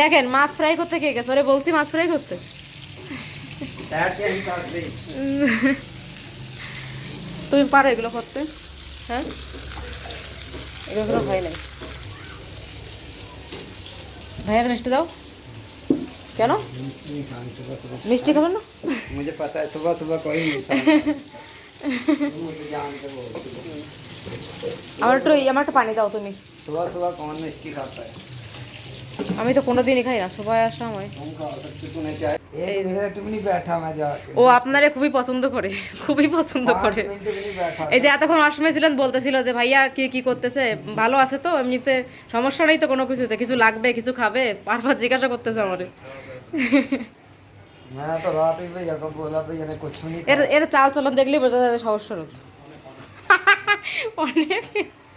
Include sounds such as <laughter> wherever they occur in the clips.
দেখেন মাছ ফ্রাই করতে কে গেছে ওরে বলছি মাছ ফ্রাই করতে তুমি পারো এগুলো করতে হ্যাঁ এগুলো কোনো ভয় নাই ভাইয়ার মিষ্টি দাও কেন মিষ্টি খাবেন না मुझे पता है सुबह सुबह कोई नहीं खाता। मुझे जानते हो আমার একটু আমার একটু পানি দাও তুমি सुबह सुबह कौन मिष्टी खाता है আমি তো কোনোদিন খাই না সবাই আসা আমার ও আপনারে খুবই পছন্দ করে খুবই পছন্দ করে। এই যে এতক্ষণ অসময় ছিলেন বলতেছিল যে ভাইয়া কি কি করতেছে? ভালো আছে তো? এমনিতে সমস্যা নেই তো কোনো কিছুতে। কিছু লাগবে কিছু খাবে? বারবার জিজ্ঞাসা করতেছে আমারে। এর চাল চলন দেখলি বোঝা যায় সহজ <laughs> অনেক।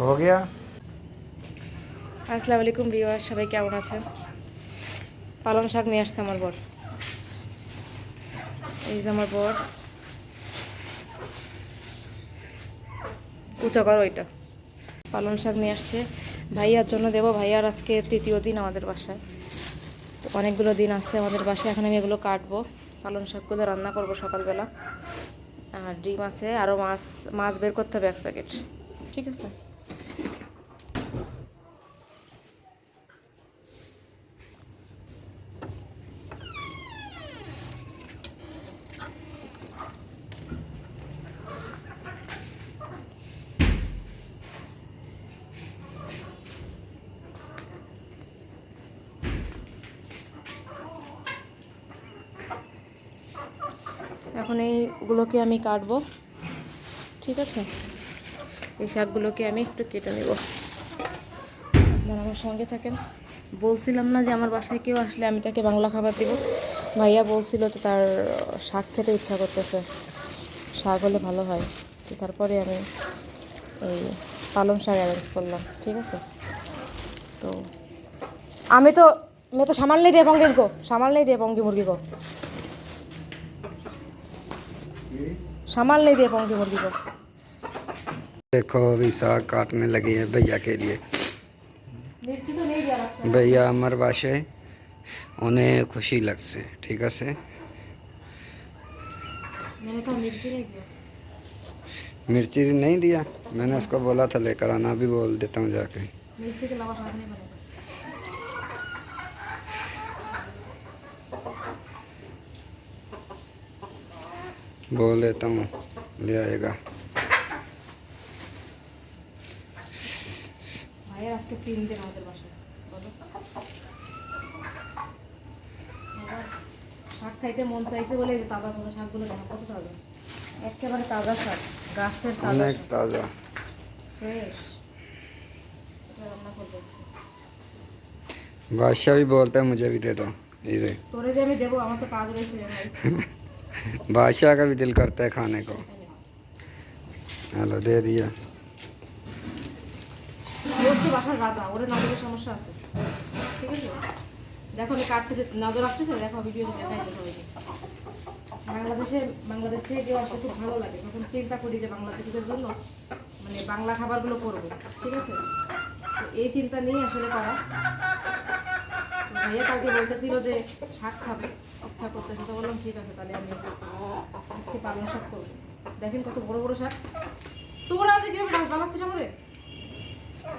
हो गया আসসালামু আলাইকুম ভিউয়ার সবাই কেমন আছেন পালং শাক নিয়ে আসছে আমার বর এই যে আমার বর উঁচা করো ওইটা পালং শাক নিয়ে আসছে ভাইয়ার জন্য দেবো ভাইয়ার আজকে তৃতীয় দিন আমাদের বাসায় তো অনেকগুলো দিন আসছে আমাদের বাসায় এখন আমি এগুলো কাটবো পালং শাকগুলো রান্না করবো সকালবেলা আর ডিম আছে আরও মাছ মাছ বের করতে হবে এক প্যাকেট ঠিক আছে এইগুলোকে আমি কাটবো ঠিক আছে এই শাকগুলোকে আমি একটু কেটে নেব আপনারা আমার সঙ্গে থাকেন বলছিলাম না যে আমার বাসায় কেউ আসলে আমি তাকে বাংলা খাবার দেবো ভাইয়া বলছিল তো তার শাক খেতে ইচ্ছা করতেছে শাক হলে ভালো হয় তো তারপরে আমি এই পালং শাক অ্যারেঞ্জ করলাম ঠিক আছে তো আমি তো मैं तो सामान नहीं दे पाऊंगी इनको सामान नहीं दे पाऊंगी मुर्गी को सामान नहीं दे पाऊँगी मुर्गी को। देखो अभी साग काटने लगे हैं भैया के लिए। भैया अमर बाशे उन्हें खुशी लग से ठीक है से मिर्ची नहीं दिया। मैंने उसको बोला था लेकर आना भी बोल देता हूँ जाके। बोल देता हूँ ले आएगा ভাইয়ের আজকে তিন দিন আমাদের বাসায় বলো এবার শাক খাইতে মন চাইছে বলে এই যে তাজা তাজা শাকগুলো দেখো কত তাজা একেবারে তাজা শাক গাছের তাজা অনেক তাজা ফ্রেশ এটা রান্না করবো আজকে। बादशाह भी बोलता है मुझे भी दे दो ये दे তোরে যে আমি দেবো আমার তো কাজ রয়েছে রে ভাই <laughs> बादशाह का भी दिल करता है खाने को हेलो दे दिया বলছি বাসার রাজা ওরে না দিলে সমস্যা আছে ঠিক আছে দেখো আমি কাটতে যে- নজর রাখতেছে দেখো ভিডিও দেখাই তো সবাইকে বাংলাদেশে বাংলাদেশ থেকে কেউ আসলে খুব ভালো লাগে তখন চিন্তা করি যে বাংলাদেশিদের জন্য মানে বাংলা খাবারগুলো করবো ঠিক আছে তো এই চিন্তা নিয়ে আসলে করা তো ভাইয়া কালকে বলতেছিল যে শাক খাবে ইচ্ছা করতেছে তো বললাম ঠিক আছে তাহলে আমি আজকে পালং শাক করবো দেখেন কত বড় বড় শাক তোরা যে কিভাবে বানাচ্ছিস আমারে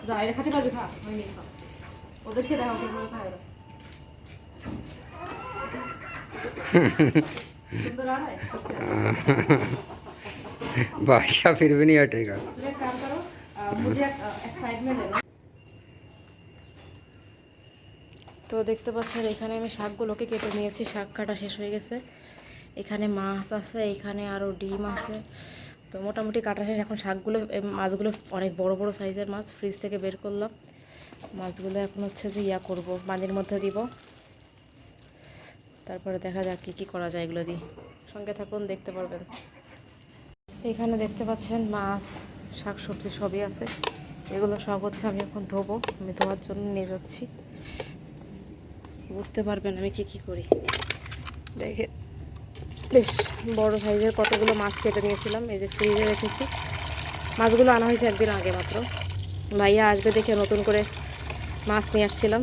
যা এটা খাতে পারবি খা হয়নি খা ওদেরকে দেখা করে খায় ওরা सुंदर आ रहा है बादशाह फिर भी नहीं हटेगा तुम एक काम करो अ, मुझे एक, अ, एक साइड में ले তো দেখতে পাচ্ছেন, এখানে আমি শাকগুলোকে কেটে নিয়েছি। শাক কাটা শেষ হয়ে গেছে। এখানে মাছ আছে, এখানে আরও ডিম আছে। তো মোটামুটি কাটা শেষ। এখন শাকগুলো মাছগুলো অনেক বড় বড় সাইজের মাছ ফ্রিজ থেকে বের করলাম। মাছগুলো এখন হচ্ছে যে ইয়া করব, পানির মধ্যে দিব। তারপরে দেখা যাক কী কী করা যায় এগুলো দিয়ে। সঙ্গে থাকুন, দেখতে পারবেন। এখানে দেখতে পাচ্ছেন মাছ শাক সবজি সবই আছে। এগুলো সব হচ্ছে আমি এখন ধোবো। আমি ধোয়ার জন্য নিয়ে যাচ্ছি। বুঝতে পারবেন আমি কি কি করি। দেখে, বেশ, বড় সাইজের কতগুলো মাছ কেটে নিয়েছিলাম, এই যে ফ্রিজে রেখেছি। মাছগুলো আনা হয়েছে একদিন আগে মাত্র। ভাইয়া আসবে দেখে নতুন করে মাছ নিয়ে আসছিলাম।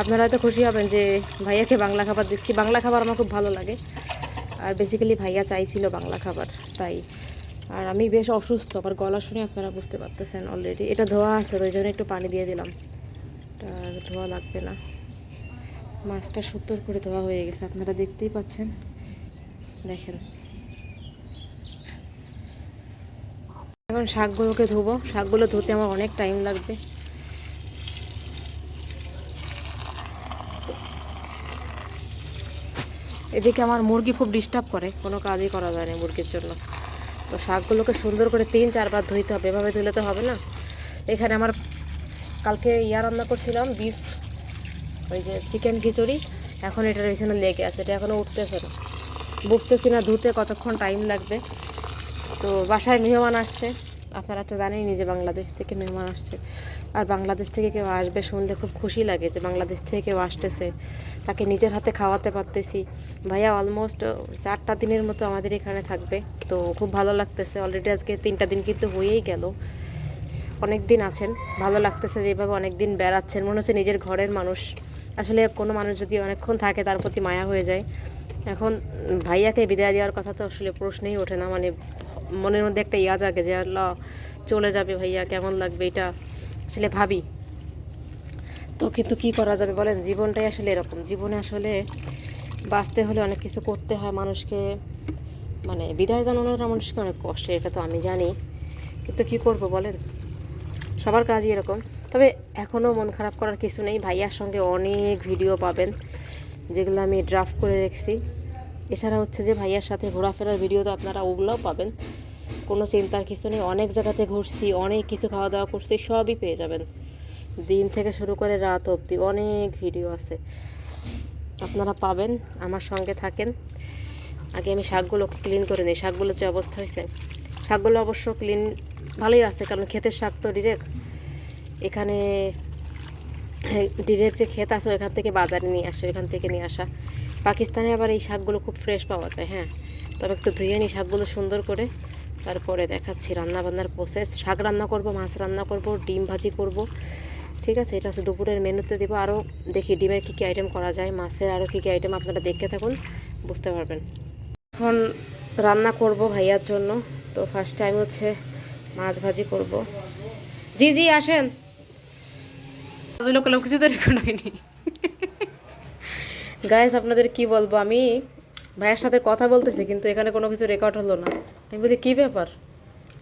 আপনারা হয়তো খুশি হবেন যে ভাইয়াকে বাংলা খাবার দিচ্ছি। বাংলা খাবার আমার খুব ভালো লাগে। আর বেসিক্যালি ভাইয়া চাইছিল বাংলা খাবার, তাই। আর আমি বেশ অসুস্থ আবার গলা শুনে আপনারা বুঝতে পারতেছেন অলরেডি এটা ধোয়া আছে ওই জন্য একটু পানি দিয়ে দিলাম। আর ধোয়া লাগবে না। মাছটা সুন্দর করে ধোয়া হয়ে গেছে, আপনারা দেখতেই পাচ্ছেন। দেখেন। এখন শাকগুলোকে ধোবো। শাকগুলো ধুতে আমার অনেক টাইম লাগবে। এদিকে আমার মুরগি খুব ডিস্টার্ব করে, কোনো কাজই করা যায় না মুরগির জন্য। তো শাকগুলোকে সুন্দর করে তিন, চারবার ধুইতে হবে। এভাবে ধুলে তো হবে না। এখানে আমার কালকে ইয়া রান্না করছিলাম বিফ ওই যে চিকেন খিচুড়ি, এখন এটার পিছনে লেগে আছে, এটা এখনও উঠতেছে না। বুঝতেছি না ধুতে কতক্ষণ টাইম লাগবে। তো বাসায় মেহমান আসছে, আপনারা তো জানেনই যে বাংলাদেশ থেকে মেহমান আসছে। আর বাংলাদেশ থেকে কেউ আসবে শুনলে খুব খুশি লাগে যে বাংলাদেশ থেকে কেউ আসতেছে। তাকে নিজের হাতে খাওয়াতে পারতেছি। ভাইয়া অলমোস্ট চারটা দিনের মতো আমাদের এখানে থাকবে। তো খুব ভালো লাগতেছে অলরেডি আজকে তিনটা দিন কিন্তু হয়েই গেল। অনেক দিন আছেন, ভালো লাগতেছে যেভাবে অনেক দিন বেড়াচ্ছেন, মনে হচ্ছে নিজের ঘরের মানুষ। আসলে কোনো মানুষ যদি অনেকক্ষণ থাকে, তার প্রতি মায়া হয়ে যায়। এখন ভাইয়াকে বিদায় দেওয়ার কথা তো আসলে প্রশ্নেই ওঠে না। মানে মনের মধ্যে একটা ইয়া জাগে যে, আল্লাহ, চলে যাবে ভাইয়া, কেমন লাগবে এটা? আসলে ভাবি। তো কিন্তু কি করা যাবে বলেন? জীবনটাই আসলে এরকম। জীবনে আসলে বাঁচতে হলে অনেক কিছু করতে হয় মানুষকে। মানে বিদায় জানানোটা মানুষকে অনেক কষ্ট, এটা তো আমি জানি। কিন্তু কি করব বলেন? সবার কাজই এরকম। তবে এখনও মন খারাপ করার কিছু নেই। ভাইয়ার সঙ্গে অনেক ভিডিও পাবেন, যেগুলো আমি ড্রাফট করে রেখেছি। এছাড়া হচ্ছে যে ভাইয়ার সাথে ঘোরাফেরার ভিডিও তো আপনারা ওগুলোও পাবেন। কোনো চিন্তার কিছু নেই। অনেক জায়গাতে ঘুরছি, অনেক কিছু খাওয়া দাওয়া করছি, সবই পেয়ে যাবেন। দিন থেকে শুরু করে রাত অবধি অনেক ভিডিও আছে। আপনারা পাবেন, আমার সঙ্গে থাকেন। আগে আমি শাকগুলোকে ক্লিন করে নিই। শাকগুলোর যে অবস্থা হয়েছে, শাকগুলো অবশ্য ক্লিন ভালোই আছে, কারণ ক্ষেতের শাক তো ডিরেক্ট এখানে ডিরেক্ট যে ক্ষেত আছে ওইখান থেকে বাজারে নিয়ে আসে, ওইখান থেকে নিয়ে আসা। পাকিস্তানে আবার এই শাকগুলো খুব ফ্রেশ পাওয়া যায় হ্যাঁ? তবে একটু ধুয়ে নিই শাকগুলো সুন্দর করে। তারপরে দেখাচ্ছি রান্না বান্নার প্রসেস শাক রান্না করব, মাছ রান্না করব, ডিম ভাজি করব। ঠিক আছে, এটা হচ্ছে দুপুরের মেনুতে দেবো। আরও দেখি ডিমের কী কী আইটেম করা যায়, মাছের আরও কী কী আইটেম আপনারা দেখতে থাকুন, বুঝতে পারবেন। এখন রান্না করব ভাইয়ার জন্য। তো ফার্স্ট টাইম হচ্ছে মাছ ভাজি করব। জি জি আসেন। লোক কিছু তো রেকর্ড হয়নি। গাইস আপনাদের কি বলব? আমি ভাইয়ের সাথে কথা বলতেছি কিন্তু এখানে কোনো কিছু রেকর্ড হলো না। আমি বলি কী ব্যাপার?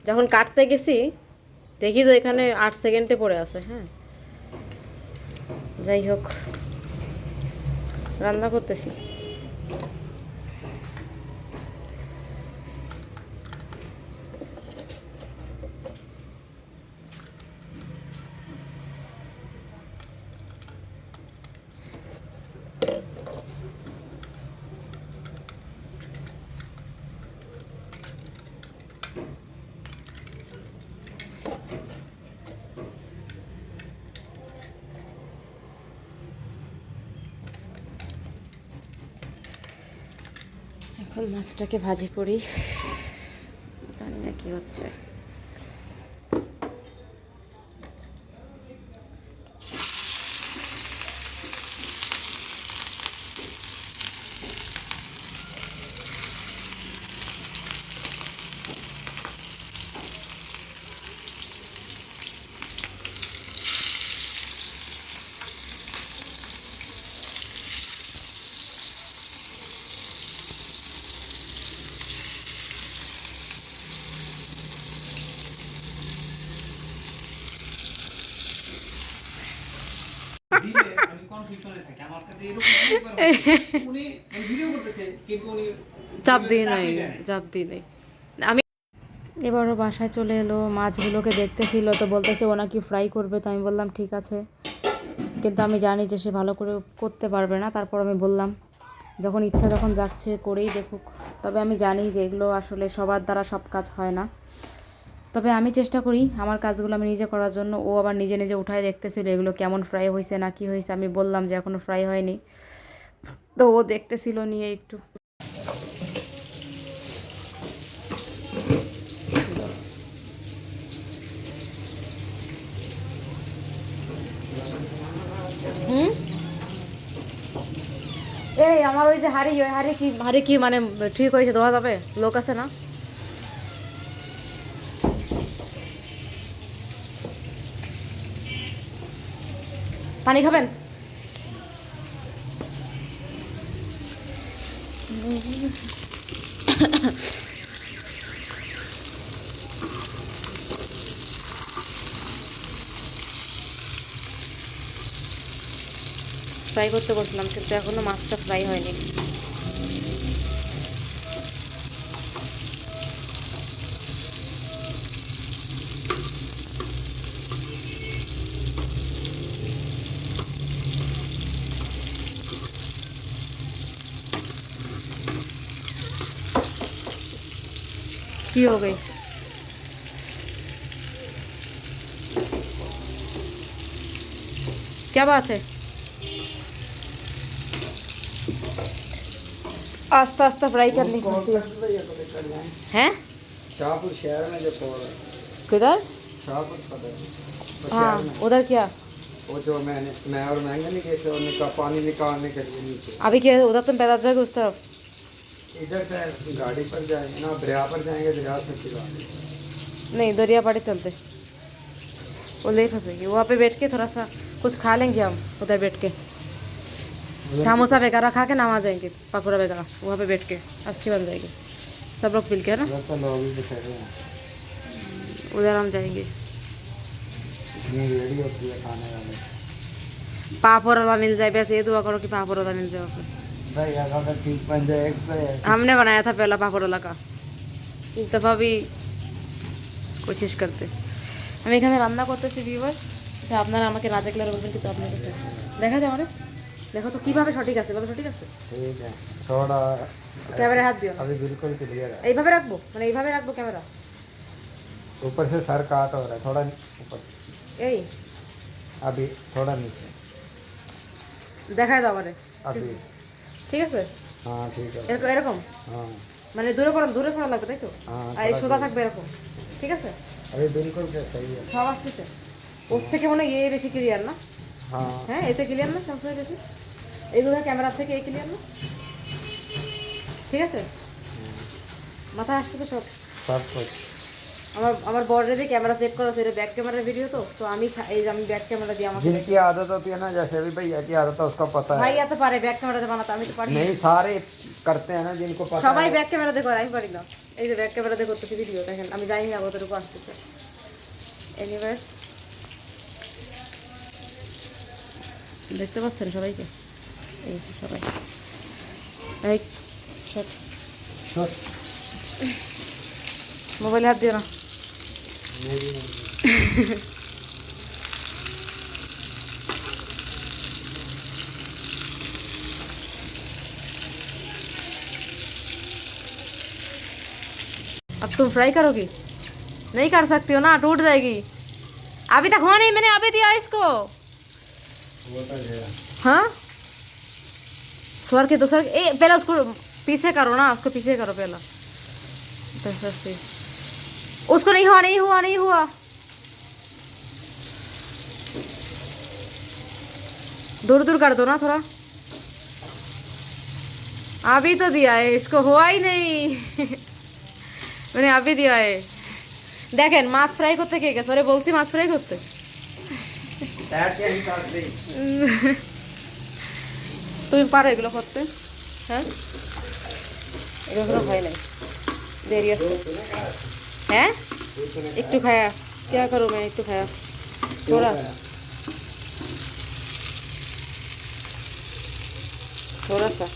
যখন কাটতে গেছি দেখি তো এখানে আট সেকেন্ডে পড়ে আছে হ্যাঁ? যাই হোক রান্না করতেছি। এখন মাছটাকে ভাজি করি। জানি না কি হচ্ছে। দিলে আমি কনফিউশনে থাকি। আমার কাছে এরকম উনি ভিডিও করতেছে কিন্তু উনি চাপ দিয়ে নাই চাপ দিয়ে নেই। আমি এবারও বাসায় চলে এলো মাছগুলোকে দেখতেছিল তো বলতেছে ও নাকি ফ্রাই করবে। তো আমি বললাম ঠিক আছে। কিন্তু আমি জানি যে সে ভালো করে করতে পারবে না। তারপর আমি বললাম যখন ইচ্ছা যখন যাচ্ছে করেই দেখুক। তবে আমি জানি যে এগুলো আসলে সবার দ্বারা সব কাজ হয় না। তবে আমি চেষ্টা করি আমার কাজগুলো আমি নিজে করার জন্য। ও আবার নিজে নিজে উঠায় দেখতেছিল এগুলো কেমন ফ্রাই হয়েছে না কি হয়েছে আমি বললাম যে এখনও ফ্রাই হয়নি। তো ও দেখতেছিল নিয়ে একটু। এই আমার ওই যে ওই হাড়ি কি হাড়ি কি মানে ঠিক হয়েছে, ধোয়া যাবে? লোক আছে না? পানি খাবেন? ফ্রাই করতে বসলাম কিন্তু এখনও মাছটা ফ্রাই হয়নি। की हो गई। क्या बात है? आस्ता आस्ता फ्राई करनी पड़ती है। हैं। शाहपुर शहर में जो किधर? शाहपुर है। तो हाँ उधर क्या? वो जो मैंने मैं और महँगे नहीं थे पानी निकालने के लिए नीचे। अभी क्या उधर तुम पैदल जाओगे उस तरफ़। इधर से गाड़ी पर जाएँगे ना दरिया पर जाएँगे दरिया से फिर नहीं दरिया पाड़ी चलते। वो ले फंसेगी। वहाँ पे बैठ के थोड़ा सा कुछ खा लेंगे हम उधर बैठ के। समोसा वगैरह खा के नाम आ जाएँगे पकौड़ा वगैरह। वहाँ पे बैठ के अच्छी बन जाएगी। सब लोग मिल के ना? उधर तो उधर हम जाएँगे। पापड़ वाला मिल जाए वैसे ये दुआ करो कि पापड़ वाला मिल जाए वहाँ पे भाई अगर ठीक बन जाए एक तो है हमने बनाया था पहला पापड़ वाला का इस दफ़ा भी কোশিশ করতে আমি এখানে রান্না করতেছি ভিউয়ার্স আচ্ছা আপনারা আমাকে না দেখলে আর বলবেন কিন্তু আপনাদের দেখা যায় আমাদের দেখো তো কিভাবে সঠিক আছে বলো সঠিক আছে ठीक है थोड़ा ক্যামেরা হাত দিও না। अभी बिल्कुल क्लियर है এইভাবে রাখবো মানে এইভাবে রাখবো ক্যামেরা ऊपर से सर काट हो रहा है थोड़ा ऊपर এই अभी थोड़ा नीचे দেখায় দাও আমারে अभी ঠিক আছে? হ্যাঁ ঠিক আছে। এরকম এরকম? হ্যাঁ। মানে দূরে করেন দূরে করা লাগবে তাই তো? হ্যাঁ, আর এই সোজা থাকবে এরকম ঠিক আছে? আরে দূর করবে সব আসছে ওর থেকে মনে এই বেশি ক্লিয়ার না? হ্যাঁ।, হ্যাঁ এতে ক্লিয়ার না সবসময় বেশি? এইগুলো ক্যামেরা থেকে এই ক্লিয়ার না? ঠিক আছে? মাথা আসতেছে সব। সব আমার আমার বড় যে ক্যামেরা সেট করা আছে এটা ব্যাক ক্যামেরার ভিডিও তো তো আমি সা- এই যে আমি ব্যাক ক্যামেরা দিয়ে আমাকে जिनकी आदत होती है ना जैसे अभी भैया की आदत है उसका पता ভাই है এত পারে ব্যাক ক্যামেরাতে বানাতে আমি তো পারি না। नहीं सारे करते हैं ना जिनको पता সবাই है ব্যাক ক্যামেরাতে করে আমি পারি না এই যে ব্যাক ক্যামেরাতে করতেছি ভিডিও দেখেন আমি জানি না কতটুকু আসতেছে এনিওয়েজ দেখতে পাচ্ছেন সবাইকে এই যে সবাই এই সব तो মোবাইলে হাত দিও না मेरी नहीं। <laughs> अब तुम फ्राई करोगी? नहीं कर सकती हो ना टूट जाएगी। अभी तक हो नहीं मैंने अभी दिया इसको। तो है? स्वर के दूसर ए पहले उसको पीछे करो ना उसको पीछे करो पहला। उसको नहीं हुआ नहीं हुआ नहीं हुआ दूर दूर कर दो ना थोड़ा अभी तो दिया है इसको हुआ ही नहीं <laughs> मैंने अभी दिया है দেখেন মাছ ফ্রাই করতে কে গেছে ওরে বলছি মাছ ফ্রাই করতে टायर के हिसाब से তুমি পারো এগুলো করতে হ্যাঁ এগুলো হয় নাই দেরি আছে हैं? एक तो खाया। क्या करूँ मैं एक तो खाया। थोड़ा थोड़ा सा।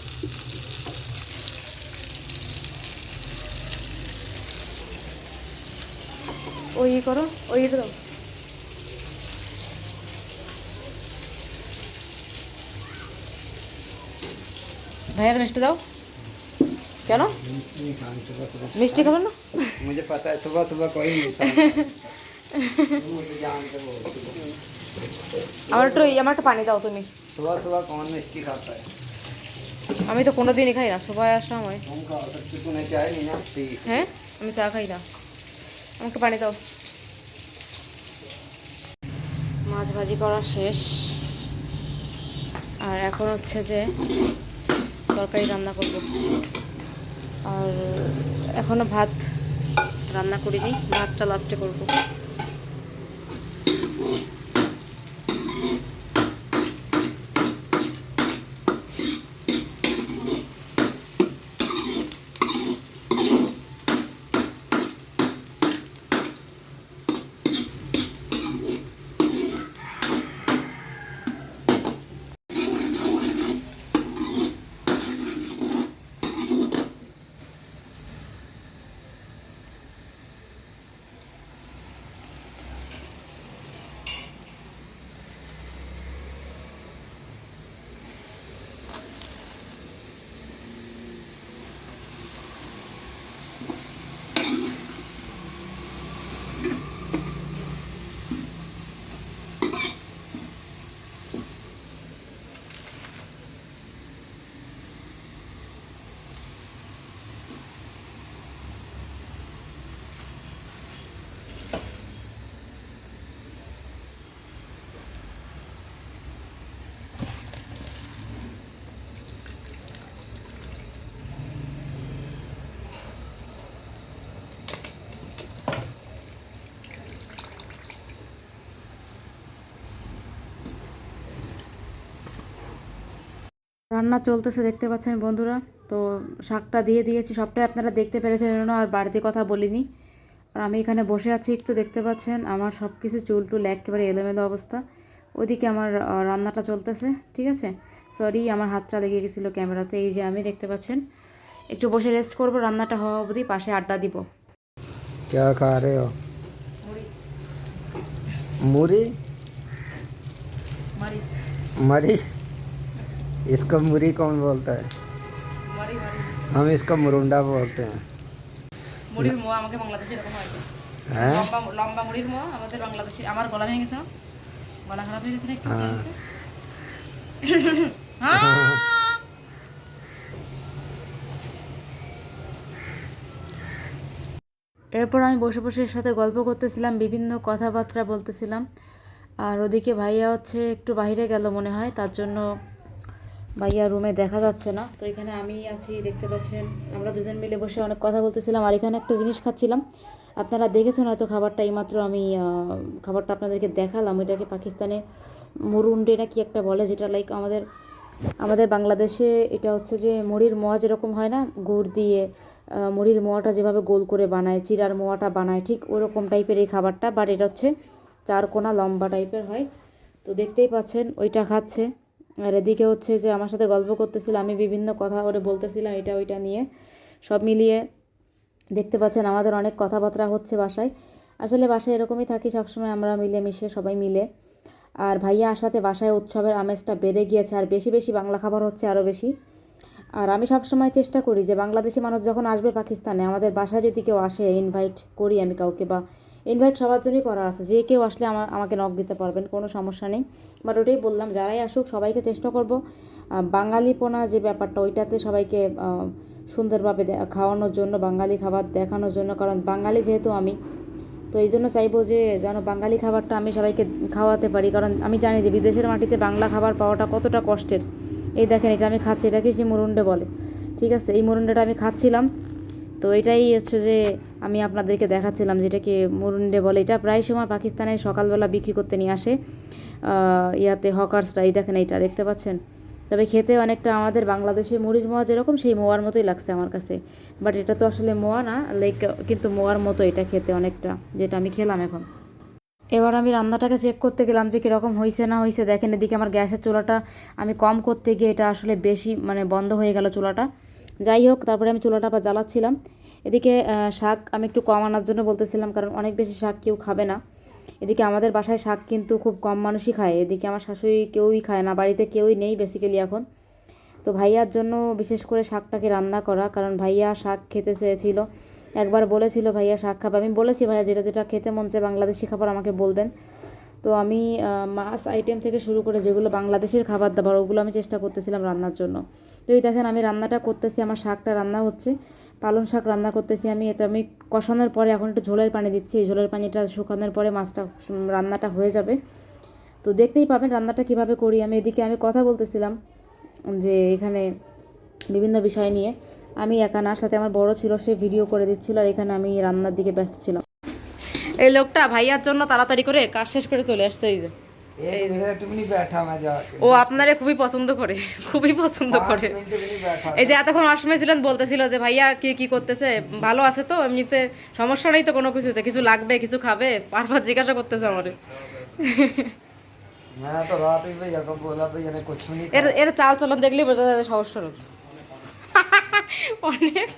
ओ, ये करो, ओ, ये करो भैया मिस्टर तो जाओ। কেন মিষ্টি খাবেন না मुझे पता है सुबह सुबह कोई नहीं था मुझे जानते हो আমার একটু আমার একটু পানি দাও তুমি सुबह सुबह कौन मिष्टी खाता है আমি তো কোনো দিনই খাই না সবাই আসা হয় तुम खा सकते तूने चाय नहीं ना पी হ্যাঁ আমি চা খাই না আমাকে পানি দাও মাছ ভাজি করা শেষ আর এখন হচ্ছে যে তরকারি রান্না করব আর এখনও ভাত রান্না করিনি ভাতটা লাস্টে করব। রান্না চলতেছে দেখতে পাচ্ছেন বন্ধুরা তো শাকটা দিয়ে দিয়েছি সবটাই আপনারা দেখতে পেরেছেন জন্য আর বাড়িতে কথা বলিনি আর আমি এখানে বসে আছি একটু দেখতে পাচ্ছেন আমার সব কিছু চুল টুল একেবারে এলোমেলো অবস্থা ওদিকে আমার আহ, রান্নাটা চলতেছে ঠিক আছে সরি আমার হাতটা লেগে গেছিলো ক্যামেরাতে এই যে আমি দেখতে পাচ্ছেন একটু বসে রেস্ট করব রান্নাটা হওয়া অবধি পাশে আড্ডা দিব क्या खा रहे हो मूरी मरी इसको मुरी कौन बोलता है हम इसको मुरुंडा बोलते हैं মুড়ির মোয়া আমাকে বাংলাদেশে এরকম হয় हैं লম্বা লম্বা মুড়ির মোয়া আমাদের বাংলাদেশে আমার গলা ভেঙে গেছে না? গলা খারাপ হয়ে গেছে না একটু হ্যাঁ। হ্যাঁ এরপর আমি বসে বসে এর সাথে গল্প করতেছিলাম বিভিন্ন কথাবার্তা বলতেছিলাম আর ওদিকে ভাইয়া হচ্ছে একটু বাইরে গেল মনে হয় তার জন্য ভাইয়া রুমে দেখা যাচ্ছে না। তো এখানে আমি আছি, দেখতে পাচ্ছেন। আমরা দুজন মিলে বসে অনেক কথা বলতেছিলাম। আর এখানে একটা জিনিস খাচ্ছিলাম। আপনারা দেখেছেন হয়তো খাবারটা এইমাত্র আমি খাবারটা আপনাদেরকে দেখালাম। ওইটাকে পাকিস্তানে মুরুন্ডে না কি একটা বলে, যেটা লাইক আমাদের আমাদের বাংলাদেশে এটা হচ্ছে যে মুড়ির মোয়া যেরকম হয় না, গুড় দিয়ে মুড়ির মোয়াটা যেভাবে গোল করে বানায়, চিরার মোয়াটা বানায়, ঠিক ওরকম টাইপের এই খাবারটা। বাট এটা হচ্ছে চার কোনা লম্বা টাইপের হয়। তো দেখতেই পাচ্ছেন, ওইটা খাচ্ছে। আর এদিকে হচ্ছে যে আমার সাথে গল্প করতেছিল, আমি বিভিন্ন কথা ওরে বলতেছিলাম এটা ওইটা নিয়ে। সব মিলিয়ে দেখতে পাচ্ছেন আমাদের অনেক কথাবার্তা হচ্ছে বাসায়। আসলে বাসায় এরকমই থাকি, সবসময় আমরা মিলেমিশে সবাই মিলে। আর ভাইয়া আসাতে বাসায় উৎসবের আমেজটা বেড়ে গিয়েছে, আর বেশি বেশি বাংলা খাবার হচ্ছে আরও বেশি। আর আমি সবসময় চেষ্টা করি যে বাংলাদেশি মানুষ যখন আসবে পাকিস্তানে, আমাদের বাসায় যদি কেউ আসে ইনভাইট করি আমি কাউকে বা ইনভাইট সবার জন্যই করা আছে। যে কেউ আসলে আমার, আমাকে নক দিতে পারবেন, কোনো সমস্যা নেই। বাট ওটাই বললাম, যারাই আসুক, সবাইকে চেষ্টা করব। বাঙালিপোনা যে ব্যাপারটা, ওইটাতে সবাইকে সুন্দরভাবে খাওয়ানোর জন্য, বাঙালি খাবার দেখানোর জন্য, কারণ বাঙালি যেহেতু আমি, তো এই জন্য চাইব যে যেন বাঙালি খাবারটা আমি সবাইকে খাওয়াতে পারি। কারণ আমি জানি যে বিদেশের মাটিতে বাংলা খাবার পাওয়াটা কতটা কষ্টের। এই দেখেন, এটা আমি খাচ্ছি, এটাকে সে মুরুন্ডে বলে। ঠিক আছে, এই মুরুন্ডেটা আমি খাচ্ছিলাম। তো এটাই হচ্ছে যে আমি আপনাদেরকে দেখাচ্ছিলাম যেটাকে মুরুন্ডে বলে। এটা প্রায় সময় পাকিস্তানে সকালবেলা বিক্রি করতে নিয়ে আসে। ইয়াতে হকার্সরা, এই দেখেন এইটা, দেখতে পাচ্ছেন? তবে খেতে অনেকটা আমাদের বাংলাদেশে মুড়ির মোয়া যেরকম, সেই মোয়ার মতোই লাগছে আমার কাছে। বাট এটা তো আসলে মোয়া না লাইক কিন্তু মোয়ার মতো এটা খেতে অনেকটা, যেটা আমি খেলাম এখন। এবার আমি রান্নাটাকে চেক করতে গেলাম যে কীরকম হয়েছে না হয়েছে দেখেন এদিকে আমার গ্যাসের চুলাটা আমি কম করতে গিয়ে এটা আসলে বেশি মানে বন্ধ হয়ে গেল চুলাটা। যাই হোক, তারপরে আমি চুলাটা আবার জ্বালাচ্ছিলাম। এদিকে শাক আমি একটু কম আনার জন্য বলতেছিলাম, কারণ অনেক বেশি শাক কেউ খাবে না। এদিকে আমাদের বাসায় শাক কিন্তু খুব কম মানুষই খায়। এদিকে আমার শাশুড়ি কেউই খায় না, বাড়িতে কেউই নেই বেসিক্যালি এখন। তো ভাইয়ার জন্য বিশেষ করে শাকটাকে রান্না করা, কারণ ভাইয়া শাক খেতে চেয়েছিল। একবার বলেছিল, ভাইয়া শাক খাবে। আমি বলেছি, ভাইয়া, যেটা যেটা খেতে মন চায় বাংলাদেশি খাবার আমাকে বলবেন। তো আমি মাছ আইটেম থেকে শুরু করে যেগুলো বাংলাদেশের খাবার দাবার, ওগুলো আমি চেষ্টা করতেছিলাম রান্নার জন্য। তো এই দেখেন, আমি রান্নাটা করতেছি, আমার শাকটা রান্না হচ্ছে। পালং শাক রান্না করতেছি আমি। এতে আমি কষানোর পরে এখন একটু ঝোলের পানি দিচ্ছি। এই ঝোলের পানিটা শুকানোর পরে মাছটা রান্নাটা হয়ে যাবে। তো দেখতেই পাবেন রান্নাটা কীভাবে করি। আমি এদিকে আমি কথা বলতেছিলাম যে এখানে বিভিন্ন বিষয় নিয়ে। আমি একা না, সাথে আমার বড় ছিল, সে ভিডিও করে দিচ্ছিল আর এখানে আমি রান্নার দিকে ব্যস্ত ছিলাম। এই লোকটা ভাইয়ার জন্য তাড়াতাড়ি করে কাজ শেষ করে চলে আসছে, এই যে। ও আপনারে খুবই পছন্দ করে খুবই পছন্দ করে। এই যে এতক্ষণ অসময় ছিলেন বলতেছিল যে ভাইয়া কে কি করতেছে? ভালো আছে তো? এমনিতে সমস্যা নেই তো কোনো কিছুতে? কিছু লাগবে কিছু খাবে? বারবার জিজ্ঞাসা করতেছে আমারে। এর এর চাল চলন দেখলে বোঝা যায় সমস্যা অনেক।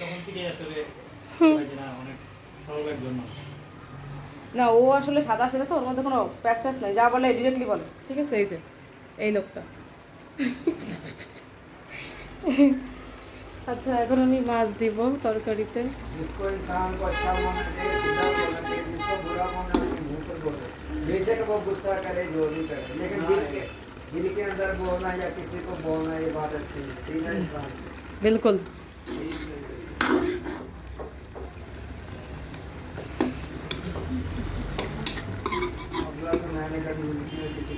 যখন থেকে আসলে অনেক না ও আসলে সাদা সাদা তো ওর মধ্যে কোনো প্যাচ ট্যাচ নাই যা বলে ডিরেক্টলি বলে ঠিক আছে এই যে এই লোকটা আচ্ছা এখন আমি মাছ দিব তরকারিতে जिसको इंसान को अच्छा मानना चाहिए सीधा बोलना चाहिए जिसको बुरा मानना चाहिए मुंह पर बोलो बेशक वो गुस्सा करे जो भी करे लेकिन दिल के दिल के अंदर बोलना या किसी को बोलना ये बात अच्छी नहीं ठीक है इंसान बिल्कुल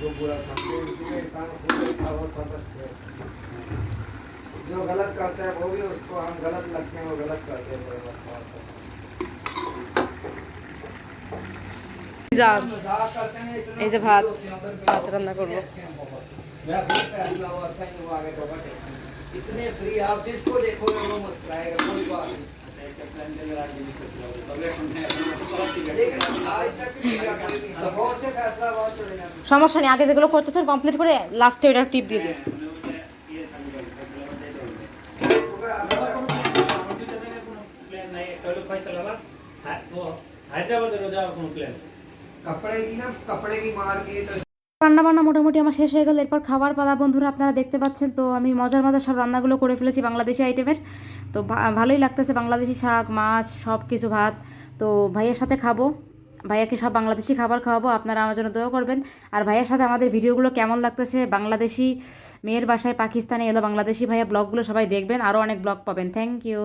उनकी में किसी को बुरा समझे इसलिए इंसान खुद अच्छा हो सब अच्छे जो गलत करता है वो भी उसको हम गलत लगते हैं वो गलत करते हैं कोई बात नहीं। যা मजाक करते हैं इतना এই যে ভাত वीडियो से अंदर ভাত রান্না করবো अच्छे हैं बहुत मेरा खुद फैसला हुआ था कि वो आगे बहुत अच्छे हैं। इतने फ्री आप जिसको देखोगे वो मुस्कुराएगा कोई बात नहीं সমস্যা নেই, আগে যেগুলো করতেছেন কমপ্লিট করে লাস্টে এটা টিপ দিয়ে দিন। রান্না বান্না মোটামুটি আমার শেষ হয়ে গেল, এরপর খাবার পালা। বন্ধুরা, আপনারা দেখতে পাচ্ছেন তো, আমি মজার মজার সব রান্নাগুলো করে ফেলেছি বাংলাদেশি আইটেমের। তো ভালোই লাগতেছে, বাংলাদেশি শাক, মাছ সব কিছু ভাত। তো ভাইয়ের সাথে খাব। ভাইয়াকে সব বাংলাদেশি খাবার খাওয়াবো? আপনারা আমার জন্য দোয়া করবেন। আর ভাইয়ের সাথে আমাদের ভিডিওগুলো কেমন লাগতেছে? বাংলাদেশি মেয়ের বাসায় পাকিস্তানে এলো বাংলাদেশি ভাইয়া ব্লগগুলো সবাই দেখবেন। আরও অনেক ব্লগ পাবেন। Thank you